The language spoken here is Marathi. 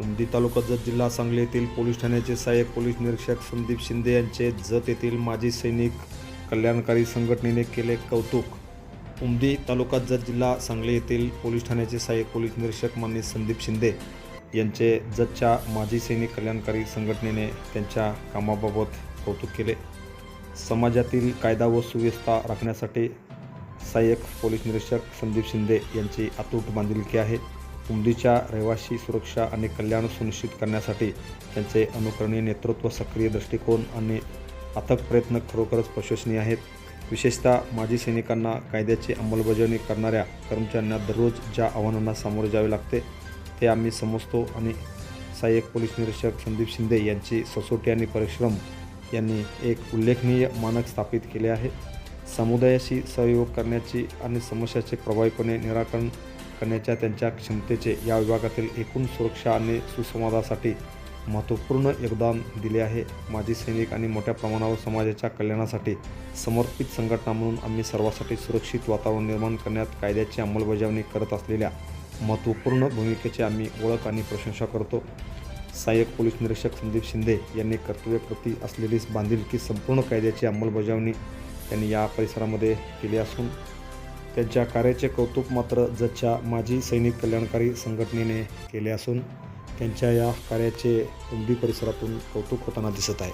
उमदी तालुका जत जिल्हा सांगली येथील पोलीस ठाण्याचे सहाय्यक पोलीस निरीक्षक संदीप शिंदे यांचे जत येथील माजी सैनिक कल्याणकारी संघटनेने केले कौतुक. उमदी तालुका जत जिल्हा सांगली येथील पोलीस ठाण्याचे सहाय्यक पोलीस निरीक्षक माननीय संदीप शिंदे यांचे जतच्या माजी सैनिक कल्याणकारी संघटनेने त्यांच्या कामाबाबत कौतुक केले. समाजातील कायदा व सुव्यवस्था राखण्यासाठी सहाय्यक पोलीस निरीक्षक संदीप शिंदे यांची अतूट बांधिलकी आहे. उमदीच्या रहिवासी सुरक्षा आणि कल्याण सुनिश्चित करण्यासाठी त्यांचे अनुकरणीय नेतृत्व सक्रिय दृष्टिकोन आणि अथक प्रयत्न खरोखरच प्रशंसनीय आहेत. विशेषतः माजी सैनिकांना कायद्याची अंमलबजावणी करणाऱ्या कर्मचाऱ्यांना दररोज ज्या आव्हानांना सामोरे जावे लागते ते आम्ही समजतो आणि सहाय्यक पोलीस निरीक्षक संदीप शिंदे यांची ससोटी आणि परिश्रम यांनी एक उल्लेखनीय मानक स्थापित केले आहे. समुदायाशी सहयोग करण्याची आणि समस्याचे प्रभावीपणे निराकरण करण्याच्या त्यांच्या क्षमतेचे या विभागातील एकूण सुरक्षा आणि सुसंवादासाठी महत्त्वपूर्ण योगदान दिले आहे. माजी सैनिक आणि मोठ्या प्रमाणावर समाजाच्या कल्याणासाठी समर्पित संघटना म्हणून आम्ही सर्वांसाठी सुरक्षित वातावरण निर्माण करण्यात कायद्याची अंमलबजावणी करत असलेल्या महत्त्वपूर्ण भूमिकेची आम्ही ओळख आणि प्रशंसा करतो. सहाय्यक पोलीस निरीक्षक संदीप शिंदे यांनी कर्तव्यप्रती असलेली बांधिलकी संपूर्ण कायद्याची अंमलबजावणी त्यांनी या परिसरामध्ये केली असून त्यांच्या कार्याचे कौतुक मात्र जच्या माजी सैनिक कल्याणकारी संघटनेने केले असून त्यांच्या या कार्याचे उंबी परिसरातून कौतुक होताना दिसत आहे.